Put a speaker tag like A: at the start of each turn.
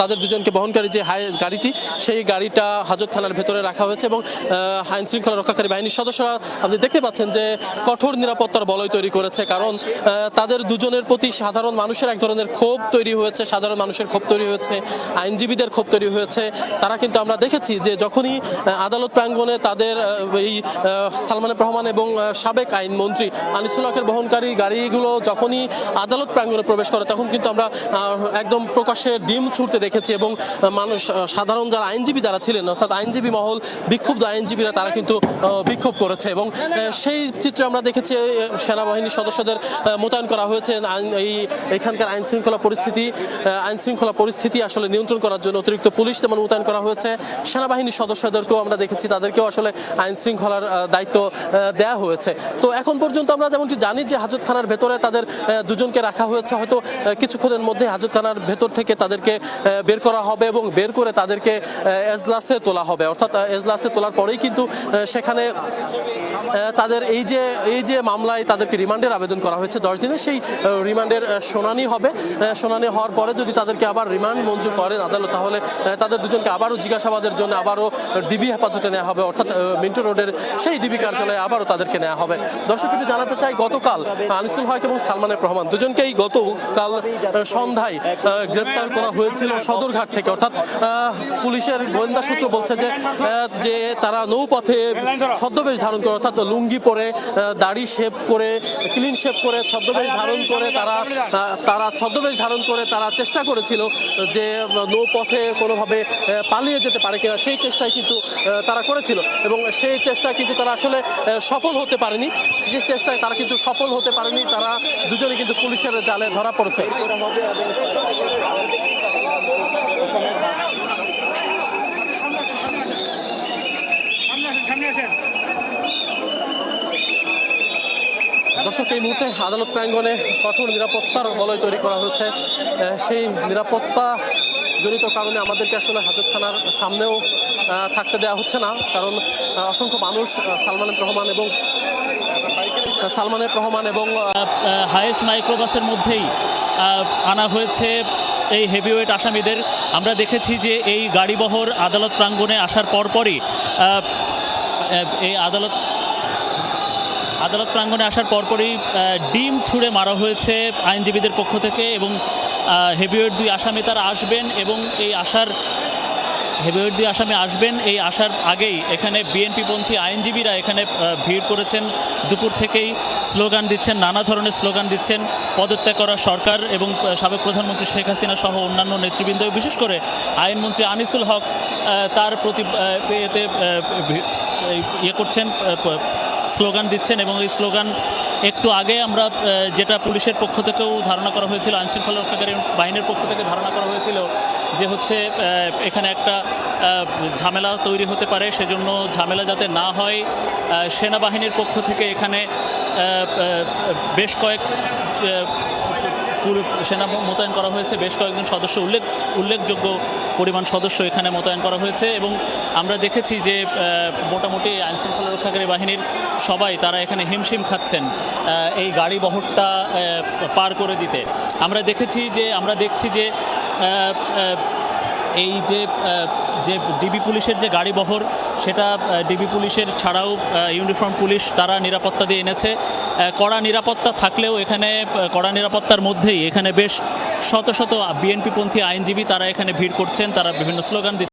A: তাদের দুজনকে বহনকারী যে হাই গাড়িটি, সেই গাড়িটা হাজত থানার ভেতরে রাখা হয়েছে এবং আইন শৃঙ্খলা রক্ষাকারী বাহিনীর সদস্যরা আপনি দেখতে পাচ্ছেন যে কঠোর নিরাপত্তার বলয় তৈরি করেছে। কারণ তাদের দুজনের প্রতি সাধারণ মানুষের এক ধরনের ক্ষোভ তৈরি হয়েছে, সাধারণ মানুষের ক্ষোভ তৈরি হয়েছে, আইনজীবীদের ক্ষোভ তৈরি হয়েছে। তারা কিন্তু আমরা দেখেছি যে যখনই আদালত প্রাঙ্গণে তাদের এই সালমান রহমান এবং সাবেক আইনমন্ত্রী আনিসুল হকের বহনকারী গাড়িগুলো যখনই আদালত প্রাঙ্গণে প্রবেশ করে, তখন কিন্তু আমরা একদম প্রকাশ্যে ডিম ছুটতে দেখেছি এবং মানুষ সাধারণ যারা আইনজীবী যারা ছিলেন, অর্থাৎ আইনজীবী মহল, বিক্ষুব্ধ আইনজীবীরা, তারা কিন্তু বিক্ষোভ করেছে এবং সেই চিত্রে আমরা দেখেছি সেনাবাহিনীর সদস্যদের মোতায়েন করা হয়েছে। এই, এখানকার আইন শৃঙ্খলা পরিস্থিতি আইন শৃঙ্খলা পরিস্থিতি আসলে নিয়ন্ত্রণ করার জন্য অতিরিক্ত পুলিশ যেমন মোতায়েন করা হয়েছে, সেনাবাহিনীর সদস্যদেরকেও আমরা দেখেছি, তাদেরকেও আসলে আইন শৃঙ্খলার দায়িত্ব দেয়া হয়েছে। তো এখন পর্যন্ত আমরা যেমনটি জানি যে হাজত খানার ভেতরে তাদের দুজনকে রাখা হয়েছে। হয়তো কিছুক্ষণের মধ্যে হাজত খানার ভেতর থেকে তাদেরকে আহ, বের করা হবে এবং বের করে তাদেরকে এজলাসে তোলা হবে। অর্থাৎ এজলাসে তোলার পরেই কিন্তু সেখানে তাদের এই যে এই যে মামলায় তাদেরকে রিমান্ডের আবেদন করা হয়েছে দশ দিনে সেই রিমান্ডের শুনানি হবে। শুনানি হওয়ার পরে যদি তাদেরকে আবার রিমান্ড মঞ্জুর করেন আদালত তাহলে তাদের দুজনকে আবারও জিজ্ঞাসাবাদের জন্য আবারও ডিবি হেফাজতে নেওয়া হবে। অর্থাৎ মিন্টো রোডের সেই ডিবি কার্যালয়ে আবারও তাদেরকে নেওয়া হবে। দর্শক একটু জানাতে চাই গতকাল আনিসুল হক এবং সালমানের রহমান দুজনকেই গতকাল সন্ধ্যায় গ্রেপ্তার করা হয়েছিল সদরঘাট থেকে। অর্থাৎ পুলিশের গোয়েন্দা সূত্র বলছে যে যে তারা নৌপথে ছদ্মবেশ ধারণ করে, অর্থাৎ লুঙ্গি পরে দাড়ি শেভ করে, ক্লিন শেভ করে ছদ্মবেশ ধারণ করে তারা তারা ছদ্মবেশ ধারণ করে তারা চেষ্টা করেছিল যে নৌপথে কোনোভাবে পালিয়ে যেতে পারে কিনা। সেই চেষ্টাই কিন্তু তারা করেছিল এবং সেই চেষ্টা কিন্তু তারা আসলে সফল হতে পারেনি। সেই চেষ্টায় তারা কিন্তু সফল হতে পারেনি। তারা দুজনে কিন্তু পুলিশের জালে ধরা পড়েছে। দর্শক এই মুহূর্তে আদালত প্রাঙ্গণে কঠোর নিরাপত্তার বলয় তৈরি করা হয়েছে। সেই নিরাপত্তা জনিত কারণে আমাদেরকে আসলে হাজত থানার সামনেও থাকতে দেওয়া হচ্ছে না। কারণ অসংখ্য মানুষ আহ, সালমান রহমান এবং সালমান এফ রহমান এবং
B: হায়েস্ট মাইক্রোবাসের মধ্যেই আনা হয়েছে এই হেভিওয়েট আসামিদের। আমরা দেখেছি যে এই গাড়িবহর আদালত প্রাঙ্গণে আসার পরপরই এই আদালত আদালত প্রাঙ্গণে আসার পরপরই ডিম ছুঁড়ে মারা হয়েছে আইনজীবীদের পক্ষ থেকে এবং হেভিওয়েট দুই আসামি তারা আসবেন এবং এই আসার, হেভিওয়েট দুই আসামি আসবেন এই আসার আগেই। এখানে বিএনপিপন্থী আইনজীবীরা এখানে ভিড় করেছেন। দুপুর থেকেই স্লোগান দিচ্ছেন, নানা ধরনের স্লোগান দিচ্ছেন পদত্যাগ করা সরকার এবং সাবেক প্রধানমন্ত্রী শেখ হাসিনা সহ অন্যান্য নেতৃবৃন্দ বিশেষ করে আইনমন্ত্রী আনিসুল হক তার প্রতি এতে ইয়ে করছেন স্লোগান দিচ্ছেন এবং এই স্লোগান একটু আগে আমরা যেটা পুলিশের পক্ষ থেকেও ধারণা করা হয়েছিল, আইনশৃঙ্খলা রক্ষাকারী বাহিনীর পক্ষ থেকে ধারণা করা হয়েছিল যে হচ্ছে এখানে একটা ঝামেলা তৈরি হতে পারে, সেজন্য ঝামেলা যাতে না হয় সেনাবাহিনীর পক্ষ থেকে এখানে বেশ কয়েক সেনা মোতায়েন করা হয়েছে। বেশ কয়েকজন সদস্য উল্লেখ, উল্লেখযোগ্য পরিমাণ সদস্য এখানে মোতায়েন করা হয়েছে এবং আমরা দেখেছি যে মোটামুটি আইনশৃঙ্খলা রক্ষাকারী বাহিনীর সবাই তারা এখানে হিমশিম খাচ্ছেন এই গাড়ি বহরটা পার করে দিতে। আমরা দেখেছি যে, আমরা দেখছি যে এই যে যে ডিবি পুলিশের যে গাড়ি বহর, সেটা ডিবি পুলিশের ছাড়াও ইউনিফর্ম পুলিশ তারা নিরাপত্তা দিয়ে এনেছে। কড়া নিরাপত্তা থাকলেও এখানে কড়া নিরাপত্তার মধ্যেই এখানে বেশ শত শত বিএনপিপন্থী আইনজীবী তারা এখানে ভিড় করছেন, তারা বিভিন্ন স্লোগান